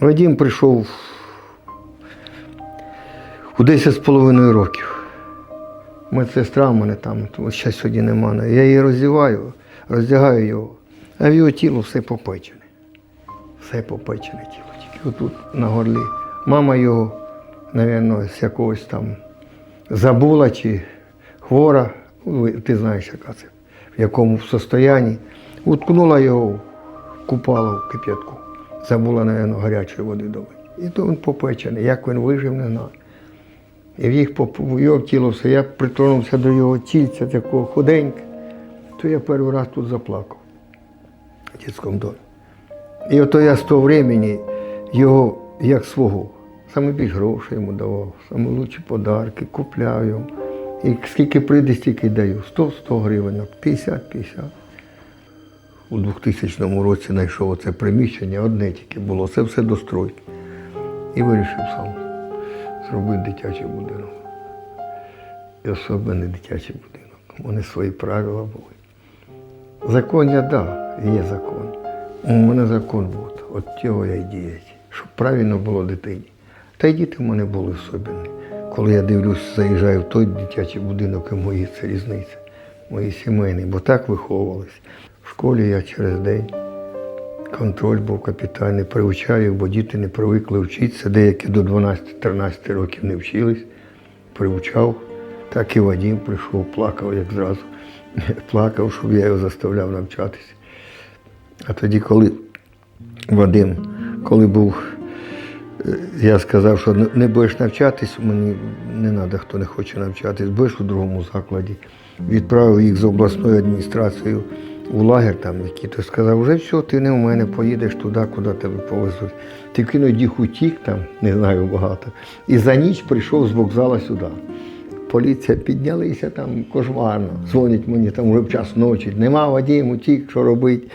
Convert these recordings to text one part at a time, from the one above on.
Вадим прийшов у 10 з половиною років. Медсестра в мене там, ще сьогодні нема. Я її роздягаю, роздягаю його, а в його тіло все попечене. Все попечене тіло. Тільки отут на горлі. Мама його, мабуть, з якогось там забула чи хвора, ти знаєш, яка це, в якому состоянні, уткнула його, купала в кип'ятку. Забула, мабуть, гарячої води долити. І то він попечений. Як він вижив, не знаю. І в їх поп- його тіло все. Я притронувся до його тільця такого худеньке, то я перший раз тут заплакав в дитячому домі. І ото я з того времени його як свого. Саме більш грошей йому давав, саме лучші подарки, купляв йому. І скільки прийде, стільки даю. 100-100 гривень, 50-50. У 2000 році знайшов оце приміщення, одне тільки було, це все до стройки. І вирішив сам зробити дитячий будинок. І особливий дитячий будинок. Мене свої правила були. Закон я дав, є закон. У мене закон був. От цього я й діяти, щоб правильно було дитині. Та й діти в мене були особливі. Коли я дивлюсь, заїжджаю в той дитячий будинок, і мої це різниця, мої сімейні, бо так виховувались. Школі я через день контроль був капітальний, приучаю, бо діти не привикли вчитися, деякі до 12-13 років не вчились, приучав. Так і Вадим прийшов, плакав, як зразу. Плакав, щоб я його заставляв навчатися. А тоді, коли Вадим, коли був, е, я сказав, що не будеш навчатись, мені не треба, хто не хоче навчатись, будеш у другому закладі. Відправив їх з обласною адміністрацією у лагер там, який то сказав, вже все, ти не в мене, поїдеш туди, куди тебе повезуть. Ти кинуть їх утік там, не знаю багато. І за ніч прийшов з вокзала сюди. Поліція піднялися там кошмарно. Дзвонять мені там вже в час ночі. Нема Вадим, утік, що робить.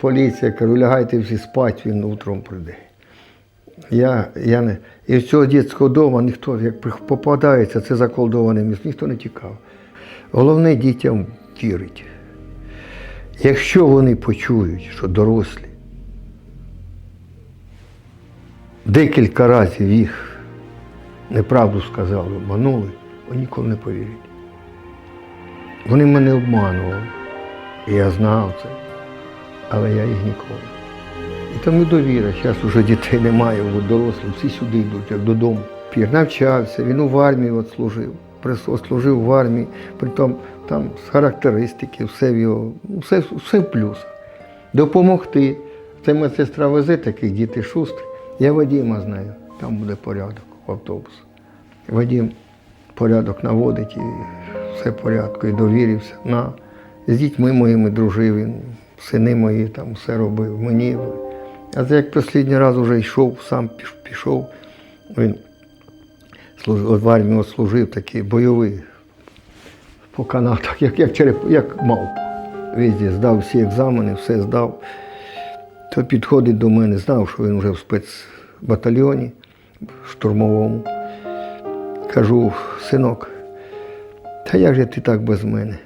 Поліція, кажу, лягайте всі спать, він утром прийде. Я, я не... І з цього дитячого дому ніхто, як попадається, це заколдоване місце, ніхто не тікав. Головне дітям вірити. Якщо вони почують, що дорослі декілька разів їх неправду сказали, обманули, вони ніколи не повірять. Вони мене обманували. І я знав це, але я їх ніколи. І тому довіра. Зараз вже дітей немає, дорослі, всі сюди йдуть, як додому. Пір навчався, він у армії от служив. Служив в армії, притом там з характеристики, все в його, все, все в плюсах. Допомогти. Це медсестра везе таких дітей шустрі. Я Вадима знаю, там буде порядок в автобусі. Вадим порядок наводить і все порядку, і довірився. На. З дітьми моїми дружив, він, сини мої там все робив, мені. А це як останній раз вже йшов, сам пішов, він в армії от служив такий бойовий по канатах, як, як, череп, як мавпа. Везде здав всі екзамени, все здав. То підходить до мене, знав, що він вже в спецбатальйоні штурмовому. Кажу, синок, та як же ти так без мене?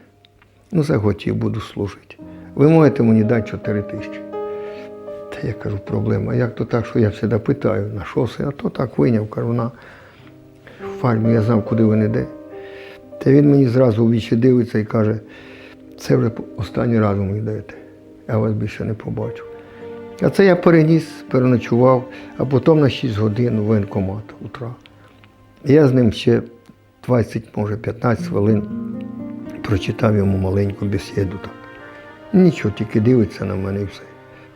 Ну, захотів, буду служити. Ви можете мені дати 4 тисячі. Та я кажу, проблема. Як то так, що я завжди питаю, на що це? А то так виняв, кажу, на в я знав, куди він іде. Та він мені зразу в вічі дивиться і каже, це вже останній раз мені даєте. Я вас більше не побачу. А це я переніс, переночував, а потім на 6 годин в воєнкомат утра. Я з ним ще 20, може 15 хвилин прочитав йому маленьку бесіду. Нічого, тільки дивиться на мене і все.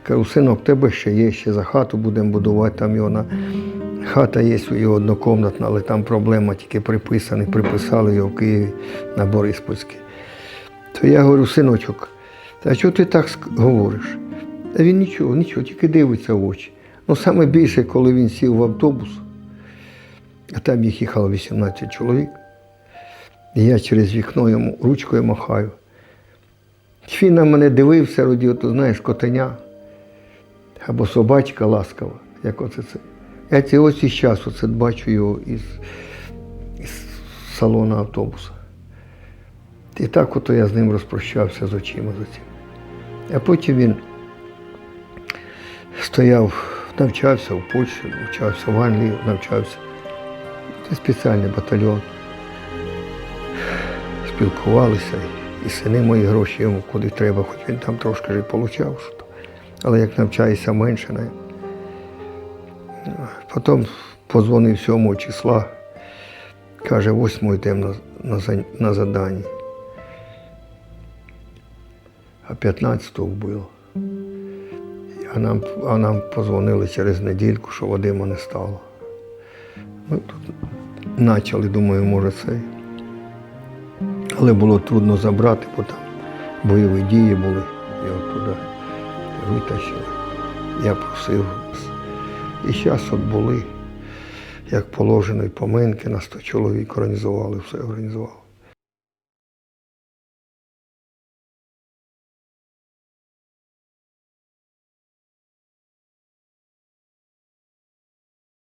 Кажу, синок, тебе ще є, ще за хату будемо будувати, там його на... хата є його однокомнатна, але там проблема тільки приписаний, приписали його в Києві на Бориспольський. То я говорю, синочок, та чого ти так говориш? Та він нічого, нічого, тільки дивиться в очі. Ну, саме більше, коли він сів в автобус, а там їх їхало 18 чоловік, і я через вікно йому ручкою махаю. Він на мене дивився, родів, то знаєш, котеня або собачка ласкава, як оце це. Я це ось і зараз оце бачу його із, із салону автобуса. І так ото я з ним розпрощався з очима за цим. А потім він стояв навчався в Польщі, навчався в Англії, навчався. Це спеціальний батальйон. Спілкувалися, і сини мої гроші йому куди треба, хоч він там трошки і получав. Але як навчаєшся менше. Потім позвонив 7 числа, каже, 8 йдемо на, на, на задання. А 15-го вбило. А нам, а нам позвонили через недільку, що Вадима не стало. Ми тут почали, думаю, може це. Але було трудно забрати, бо там бойові дії були. Його туди витащили. Я просив. І зараз от були, як положено, поминки на 100 чоловік організували, все організували.